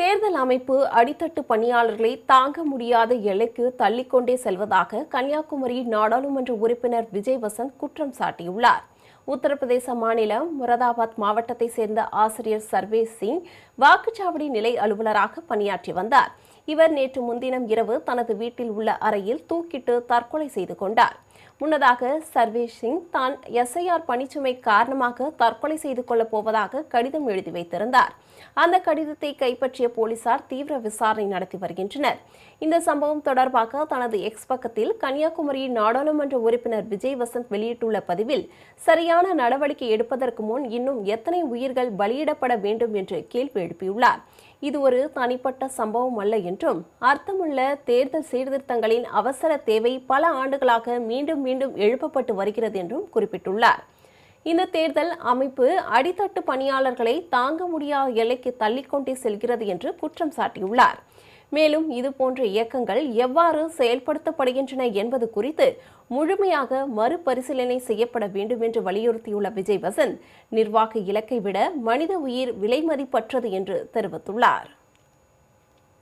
தேர்தல் அமைப்பு அடித்தட்டு பணியாளர்களை தாங்க முடியாத எல்லைக்கு தள்ளிக்கொண்டே செல்வதாக கன்னியாகுமரி நாடாளுமன்ற உறுப்பினர் விஜய் வசந்த் குற்றம் சாட்டியுள்ளார். உத்தரப்பிரதேச மாநிலம் முரதாபாத் மாவட்டத்தை சேர்ந்த ஆசிரியர் சர்வேஸ் சிங் வாக்குச்சாவடி நிலை அலுவலராக பணியாற்றி வந்தார். இவர் நேற்று முன்தினம் இரவு தனது வீட்டில் உள்ள அறையில் தூக்கிட்டு தற்கொலை செய்து கொண்டார். முன்னதாக சர்வேஷ் சிங் தான் எஸ்ஐஆர் பணிச்சுமை காரணமாக தற்கொலை செய்து கொள்ளப் போவதாக கடிதம் எழுதி வைத்திருந்தார். அந்த கடிதத்தை கைப்பற்றிய போலீசார் தீவிர விசாரணை நடத்தி வருகின்றனர். இந்த சம்பவம் தொடர்பாக தனது எக்ஸ் பக்கத்தில் கன்னியாகுமரி நாடாளுமன்ற உறுப்பினர் விஜய் வசந்த் வெளியிட்டுள்ள பதிவில் சரியான நடவடிக்கை எடுப்பதற்கு முன் இன்னும் எத்தனை உயிர்கள் பலியிடப்பட வேண்டும் என்று கேள்வி எழுப்பியுள்ளார். இது ஒரு தனிப்பட்ட சம்பவம் அல்ல என்றும் அர்த்தமுள்ள தேர்தல் சீர்திருத்தங்களின் அவசர தேவை பல ஆண்டுகளாக மீண்டும் மீண்டும் மீண்டும் எழுப்பப்பட்டு வருகிறது என்றும் குறிப்பிட்டுள்ளார். இந்த தேர்தல் அமைப்பு அடித்தட்டு பணியாளர்களை தாங்க முடியாத எல்லைக்கு தள்ளிக்கொண்டே செல்கிறது என்று குற்றம் சாட்டியுள்ளார். மேலும் இதுபோன்ற இயக்கங்கள் எவ்வாறு செயல்படுத்தப்படுகின்றன என்பது குறித்து முழுமையாக மறுபரிசீலனை செய்யப்பட வேண்டும் என்று வலியுறுத்தியுள்ள விஜய் வசந்த் நிர்வாக இலக்கை விட மனித உயிர் விலைமதிப்பற்றது என்று தெரிவித்துள்ளார்.